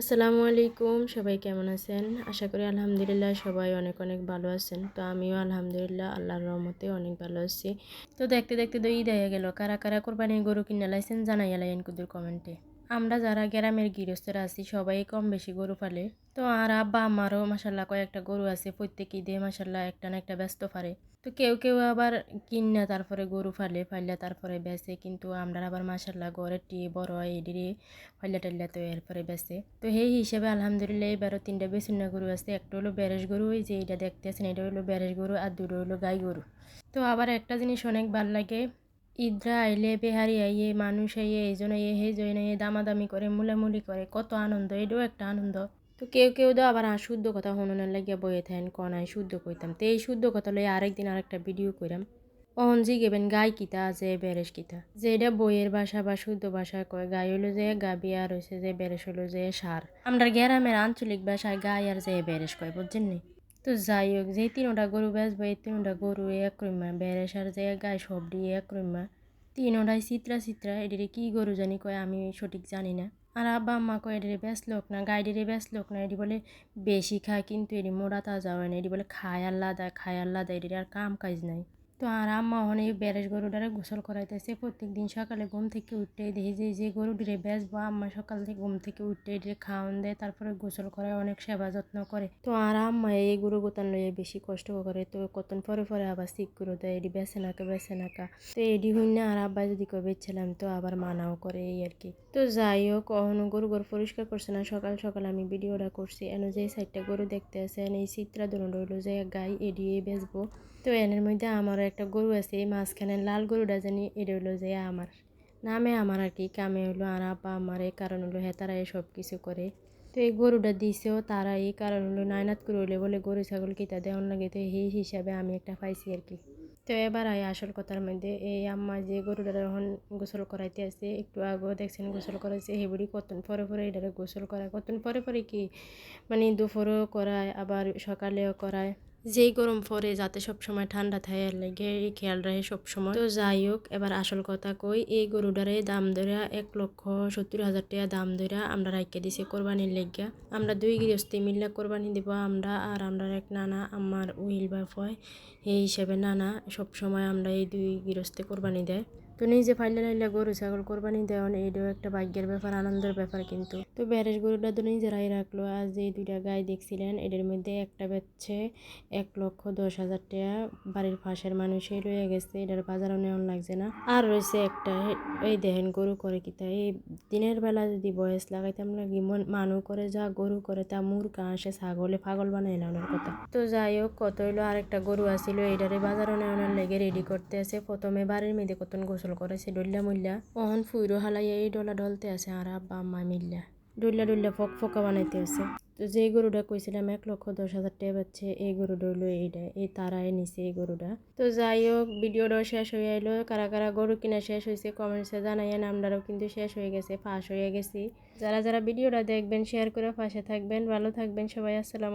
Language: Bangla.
আসসালামু আলাইকুম, সবাই কেমন আছেন? আশা করি আলহামদুলিল্লাহ সবাই অনেক অনেক ভালো আছেন। তো আমিও আলহামদুলিল্লাহ আল্লাহর রহমতে অনেক ভালো আছি। তো দেখতে দেখতে তো ঈদ হয়ে গেল। কারা কারা কোরবানি গরু কিনে লাইছেন জানাই আলাইন কুদুর কমেন্টে। আমরা যারা গ্রামের গৃহস্থরা আছি, সবাই কম বেশি গরু পালে। তো আর আব্বা আমারও মাসাল্লাহ কয়েকটা গরু আছে প্রত্যেক ঈদে মাসাল্লাহ একটা না একটা ব্যস্ত পারে। তো কেউ কেউ আবার কিনা তারপরে গরু ফালে ফাইলে তারপরে বেচে, কিন্তু আমরা আবার মাসাল্লাহ ঘরের টি বড় এডিরে ফাইলা টাইলা তো এরপরে বেচে। তো সেই হিসেবে আলহামদুলিল্লাহ এবারও তিনটা বেসুন্না গরু আছে, একটা হলো ব্যারেজ গরু ওই যে এটা দেখতেছেন, এটা হলো ব্যারেজ গরু আর দুটো হলো গাই গরু। তো আবার একটা জিনিস অনেক ভালো লাগে ঈদরা আইলে বেহারি আইয়ে, মানুষ আইয়ে, এই জন্য এই সেই জন্য দামাদামি করে, মুলামুলি করে। কত আনন্দ, এটাও একটা আনন্দ। তো কেউ কেউ তো আবার শুদ্ধ কথা হনুনের লাগিয়া বয়ে থাকেন কনায় শুদ্ধ কইতাম। তো এই শুদ্ধ কথা লই আরেকদিন আরেকটা ভিডিও কইরাম। অহন জি গেবেন, গাই কিতা, যে বেরেশ কিতা। যে এটা বইয়ের ভাষা বা শুদ্ধ ভাষা কয়, গাই হলো যে গাবি আর হয়েছে যে বেরেশ হলো যে সার। আমরা গ্রামের আঞ্চলিক ভাষায় গাই আর যে বেরেশ কয়, বুঝছেন নি? তো যাই হোক যে তিনটা গরু বেচবো, এই তিনটা গরু এক রইমা বেরেশ সার যে গায়ে সব দিয়ে এক রইমা। তিনটাই চিত্রা চিত্রা, এটিরে কি গরু জানি কয়, আমি সঠিক জানি না। আর আব্বা আম্মা কয়, এটিরে বেশ লোক না, গাইডের বেশ লোক না, এটি বলে বেশি খায়, কিন্তু এটি মোড়া তাজা হয় না, এটি বলে খায় আল্লাদা খায় আল্লাদা, এটির আর কাম কাজ নাই। তো আর আম্মা ওখানে বেরেস গরুটারে গোসল করাইতেছে। প্রত্যেক দিন সকালে ঘুম থেকে উঠতে দেখি যে যে গরুটিরে বেচবো, আম্মা সকাল থেকে ঘুম থেকে উঠতে এটিরে খাওয়ান দেয়, তারপরে গোসল করায়, অনেক সেবা যত্ন করে। তো আর আম্মা এই গরু গোতান লইয়ে বেশি কষ্ট করে। তো কতন পরে পরে আবার ঠিক করে দেয় এটি বেছে নাকা বেছে নাকা। তো এডি হইন না, আর আব্বা যদি কবে বেচছিলাম তো আবার মানাও করে এই আর কি। তো যাই হোক কখনো গরু গরু পরিষ্কার করছে না। সকাল সকাল আমি ভিডিওটা করছি। এন যে সাইডটা গরু দেখতে আছে এই চিত্রা দোনো রইল যে গাই এডিয়ে বেচবো। তো এনের মধ্যে আমারও একটা গরু আছে, এই মাঝখানে লাল গরুটা জানি এটা হলো যে আমার। নামে আমার আর কি, কামে হলো আর আপা আমার, এই কারণ হলো হ্যাঁ তারা সব কিছু করে। তো এই গরুটা দিছেও তারা এই কারণ হলো নায়নাত করে হলে বলে, গরু, ছাগল কিতা দেওয়ার লাগে? তো সেই হিসাবে আমি একটা পাইছি আর কি। তো এবার আই আসল কথার মধ্যে, এই আম্মা যে গরুটা এখন গোসল করাইতে আছে, একটু আগেও দেখছেন গোসল করাইছে হেবুড়ি কতন পরে পরে এটারে গোসল করায়? কতন পরে পরে কি? মানে দুপুরেও করায়, আবার সকালেও করায়। যেই গরম পরে যাতে সব সময় ঠান্ডা থাকে লাগে এই খেয়াল রাখে সব সময় তো যাই হোক, এবার আসল কথা কই, এই গরুটারে দাম ধরা এক লক্ষ সত্তর হাজার টাকা দাম ধরা আমরা রাইকে দিছি কোরবানির লেগিয়া। আমরা দুই গৃহস্থী মিল্লা কোরবানি দিব, আমরা আর আমরা এক নানা, আমার উইল বাপ হয় এই হিসেবে নানা সব সময় আমরা এই দুই গৃহস্থে কোরবানি দেয়। তো নিজে ফাইলে লাইলে গরু, ছাগল কোরবানি দেওয়ান এইটাও একটা ভাগ্যের ব্যাপার, আনন্দের ব্যাপার কিন্তু। তো ব্যারেস গরুটা তো নিজেরাই রাখল, আজ এই দুইটা গাই দেখছিলেন এদের মধ্যে একটা বেচছে এক লক্ষ দশ হাজার টাকা বাড়ির পাশের মানুষই রয়ে গেছে, এটার বাজারও নেওয়ান লাগছে না। আর রয়েছে একটা, এই দেখেন, গরু করে কি তাই? এই দিনের বেলা যদি বয়স লাগাইতাম লাগি মানু করে যা গরু করে তা মুরগা আসে, ছাগলে পাগল বানাই নেওয়ার কথা। তো যাই হোক, কত হইল, আরেকটা গরু আসিল এটারে বাজারও নেওয়ানোর লেগে রেডি করতে আছে। প্রথমে বাড়ির মেয়েদের কতন গোসল করেছে ডল্লা মুল্লা অহন ফুইরো হালাইয়া এই ডলা ডলতে আছে, আর আব্বা আম্মা মিল্লা। ডল্লা ডল্লা ফক ফকা বানাইতে আছে তো যে গরুটা কইছিলাম এক লক্ষ দশ হাজার টাকা পাচ্ছে, এই গরু ডইল এইটা এই তারাই নিছে এই গরুটা। তো যাই হোক ভিডিওটাও শেষ হয়ে এলো কারা কারা গরু কিনা শেষ হয়েছে কমেন্টসে জানাইয়েন, আমরাও কিন্তু শেষ হয়ে গেছে, ফাঁস হয়ে গেছি। যারা যারা ভিডিওটা দেখবেন শেয়ার করে পাশে থাকবেন। ভালো থাকবেন সবাই, আসসালাম